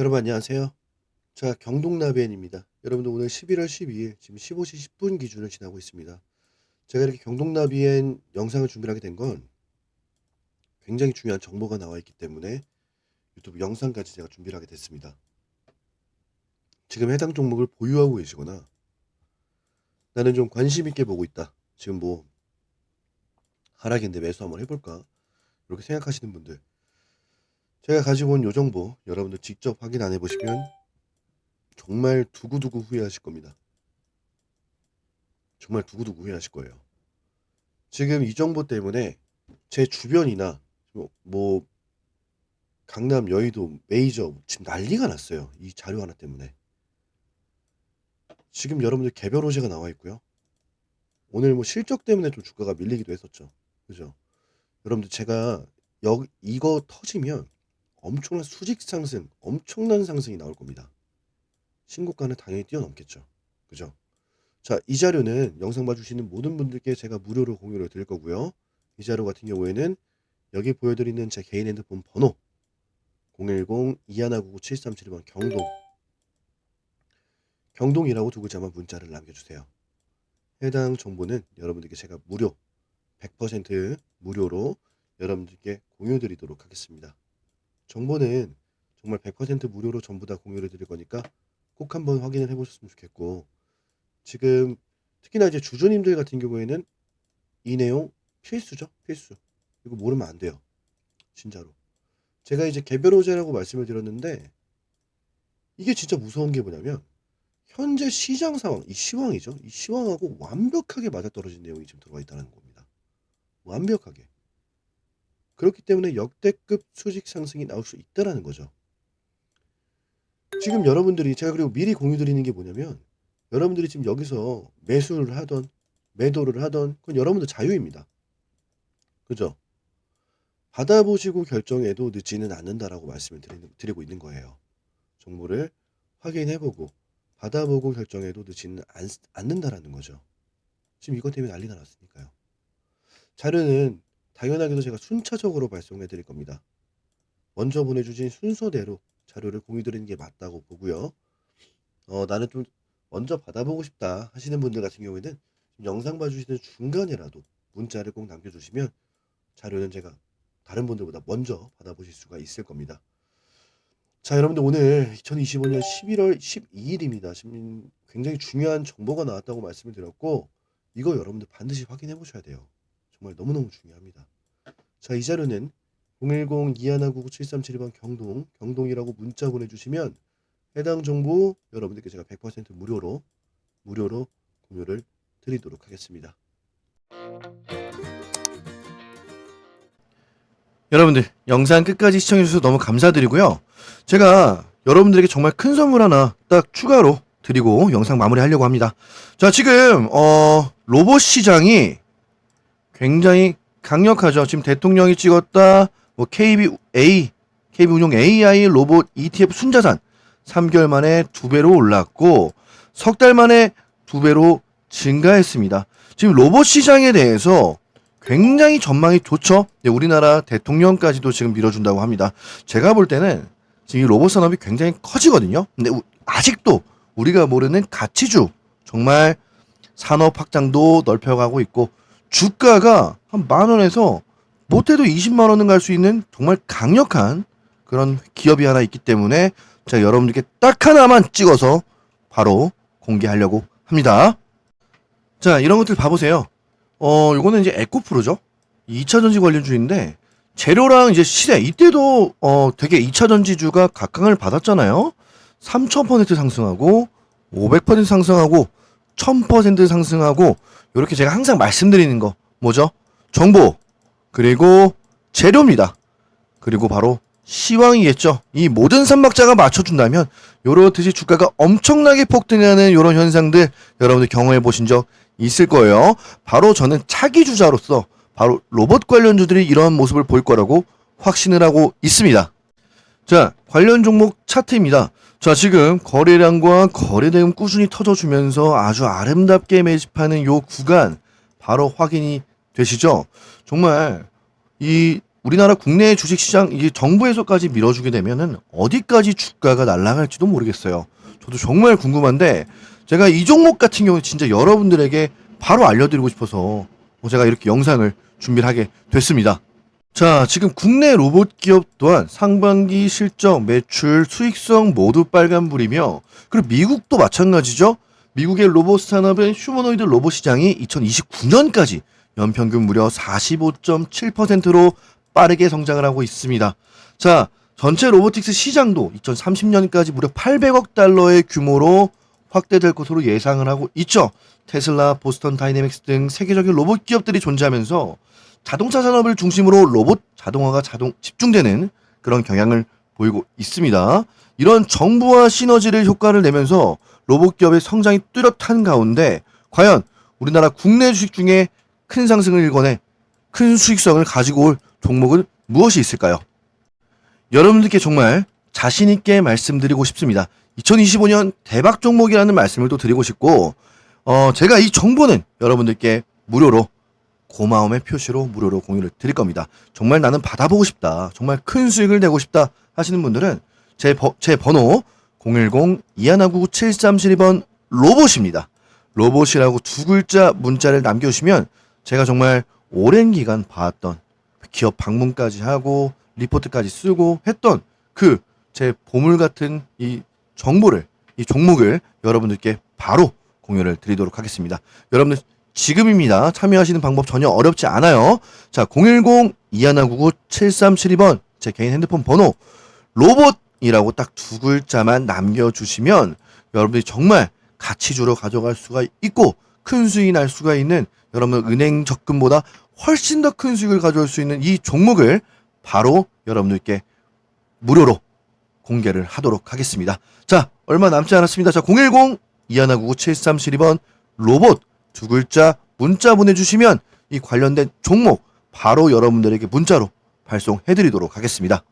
여러분 안녕하세요. 자, 경동나비엔입니다. 여러분들 오늘 11월 12일 지금 15시 10분 기준을 지나고 있습니다. 제가 이렇게 경동나비엔 영상을 준비하게 된 건 굉장히 중요한 정보가 나와 있기 때문에 유튜브 영상까지 제가 준비를 하게 됐습니다. 지금 해당 종목을 보유하고 계시거나 나는 좀 관심 있게 보고 있다. 지금 뭐 하락인데 매수 한번 해볼까? 이렇게 생각하시는 분들 제가 가지고 온 요 정보 여러분들 직접 확인 안 해보시면 정말 두고두고 후회하실 겁니다. 정말 두고두고 후회하실 거예요. 지금 이 정보 때문에 제 주변이나 뭐- 뭐 강남, 여의도, 메이저 지금 난리가 났어요. 이 자료 하나 때문에. 지금 여러분들 개별 호재가 나와 있고요. 오늘 뭐 실적 때문에 좀 주가가 밀리기도 했었죠. 그죠? 여러분들 제가 여 이거 터지면 엄청난 수직 상승, 엄청난 상승이 나올 겁니다. 신고가는 당연히 뛰어넘겠죠. 그죠? 자, 이 자료는 영상 봐주시는 모든 분들께 제가 무료로 공유를 드릴 거고요. 이 자료 같은 경우에는 여기 보여드리는 제 개인 핸드폰 번호 010-2199-7371번 경동 경동이라고 두 글자만 문자를 남겨주세요. 해당 정보는 여러분들께 제가 무료 100% 무료로 여러분들께 공유 드리도록 하겠습니다. 정보는 정말 100% 무료로 전부 다 공유를 드릴 거니까 꼭 한번 확인을 해보셨으면 좋겠고 지금 특히나 이제 주주님들 같은 경우에는 이 내용 필수죠 필수. 이거 모르면 안 돼요 진짜로. 제가 이제 개별 호재라고 말씀을 드렸는데 이게 진짜 무서운 게 뭐냐면 현재 시장 상황 이 시황이죠. 이 시황하고 완벽하게 맞아떨어진 내용이 지금 들어가 있다는 겁니다. 완벽하게 그렇기 때문에 역대급 수직 상승이 나올 수 있다라는 거죠. 지금 여러분들이 제가 그리고 미리 공유 드리는 게 뭐냐면 여러분들이 지금 여기서 매수를 하던 매도를 하던 그건 여러분들 자유입니다. 그죠? 받아보시고 결정해도 늦지는 않는다라고 말씀을 드리고 있는 거예요. 정보를 확인해보고 받아보고 결정해도 늦지는 않, 않는다라는 거죠. 지금 이것 때문에 난리가 났으니까요. 자료는 당연하게도 제가 순차적으로 발송해 드릴 겁니다. 먼저 보내주신 순서대로 자료를 공유 드리는 게 맞다고 보고요. 어, 나는 좀 먼저 받아보고 싶다 하시는 분들 같은 경우에는 영상 봐주시는 중간이라도 문자를 꼭 남겨주시면 자료는 제가 다른 분들보다 먼저 받아보실 수가 있을 겁니다. 자, 여러분들 오늘 2025년 11월 12일입니다. 지금 굉장히 중요한 정보가 나왔다고 말씀을 드렸고 이거 여러분들 반드시 확인해 보셔야 돼요. 정말 너무너무 중요합니다. 자, 이 자료는 010-2199-7372번 경동, 경동이라고 문자 보내주시면 해당 정보 여러분들께 제가 100% 무료로, 무료로 공유를 드리도록 하겠습니다. 여러분들, 영상 끝까지 시청해주셔서 너무 감사드리고요. 제가 여러분들에게 정말 큰 선물 하나 딱 추가로 드리고 영상 마무리 하려고 합니다. 자, 지금, 어, 로봇 시장이 굉장히 강력하죠. 지금 대통령이 찍었다. 뭐 KB KB 운용 AI 로봇 ETF 순자산 3개월 만에 두 배로 올랐고 석 달 만에 두 배로 증가했습니다. 지금 로봇 시장에 대해서 굉장히 전망이 좋죠. 네, 우리나라 대통령까지도 지금 밀어준다고 합니다. 제가 볼 때는 지금 이 로봇 산업이 굉장히 커지거든요. 근데 우- 아직도 우리가 모르는 가치주 정말 산업 확장도 넓혀가고 있고 주가가 한 만 원에서 못해도 20만 원은 갈 수 있는 정말 강력한 그런 기업이 하나 있기 때문에 제가 여러분들께 딱 하나만 찍어서 바로 공개하려고 합니다. 자, 이런 것들 봐보세요. 어, 요거는 이제 에코프로죠. 2차 전지 관련주인데 재료랑 이제 시세 이때도 어 되게 2차 전지주가 각광을 받았잖아요. 3,000% 상승하고 500% 상승하고 1000% 상승하고 이렇게 제가 항상 말씀드리는 거 뭐죠? 정보 그리고 재료입니다. 그리고 바로 시황이겠죠. 이 모든 삼박자가 맞춰준다면 요렇듯이 주가가 엄청나게 폭등하는 이런 현상들 여러분들 경험해 보신 적 있을 거예요. 바로 저는 차기 주자로서 바로 로봇 관련주들이 이런 모습을 보일 거라고 확신을 하고 있습니다. 자, 관련 종목 차트입니다. 자, 지금 거래량과 거래대금 꾸준히 터져주면서 아주 아름답게 매집하는 요 구간 바로 확인이 되시죠? 정말 이 우리나라 국내 주식시장 이게 정부에서까지 밀어주게 되면은 어디까지 주가가 날아갈지도 모르겠어요. 저도 정말 궁금한데 제가 이 종목 같은 경우 진짜 여러분들에게 바로 알려드리고 싶어서 뭐 제가 이렇게 영상을 준비를 하게 됐습니다. 자, 지금 국내 로봇 기업 또한 상반기 실적, 매출, 수익성 모두 빨간불이며 그리고 미국도 마찬가지죠. 미국의 로봇 산업의 휴머노이드 로봇 시장이 2029년까지 연평균 무려 45.7%로 빠르게 성장을 하고 있습니다. 자, 전체 로보틱스 시장도 2030년까지 무려 800억 달러의 규모로 확대될 것으로 예상을 하고 있죠. 테슬라, 보스턴 다이내믹스 등 세계적인 로봇 기업들이 존재하면서 자동차 산업을 중심으로 로봇 자동화가 자동 집중되는 그런 경향을 보이고 있습니다. 이런 정부와 시너지를 효과를 내면서 로봇 기업의 성장이 뚜렷한 가운데 과연 우리나라 국내 주식 중에 큰 상승을 일궈내 큰 수익성을 가지고 올 종목은 무엇이 있을까요? 여러분들께 정말 자신 있게 말씀드리고 싶습니다. 2025년 대박 종목이라는 말씀을 또 드리고 싶고 어 제가 이 정보는 여러분들께 무료로 고마움의 표시로 무료로 공유를 드릴 겁니다. 정말 나는 받아보고 싶다. 정말 큰 수익을 내고 싶다 하시는 분들은 제, 버, 제 번호 010-2199-7372번 로봇입니다. 로봇이라고 두 글자 문자를 남겨주시면 제가 정말 오랜 기간 봐왔던 기업 방문까지 하고 리포트까지 쓰고 했던 그 제 보물 같은 이 정보를 이 종목을 여러분들께 바로 공유를 드리도록 하겠습니다. 여러분들 지금입니다. 참여하시는 방법 전혀 어렵지 않아요. 자, 010-2199-7372번 제 개인 핸드폰 번호 로봇이라고 딱 두 글자만 남겨주시면 여러분들이 정말 가치주로 가져갈 수가 있고 큰 수익이 날 수가 있는 여러분 은행 적금보다 훨씬 더 큰 수익을 가져올 수 있는 이 종목을 바로 여러분들께 무료로 공개를 하도록 하겠습니다. 자, 얼마 남지 않았습니다. 자, 010-2199-7372번 로봇 두 글자 문자 보내주시면 이 관련된 종목 바로 여러분들에게 문자로 발송해드리도록 하겠습니다.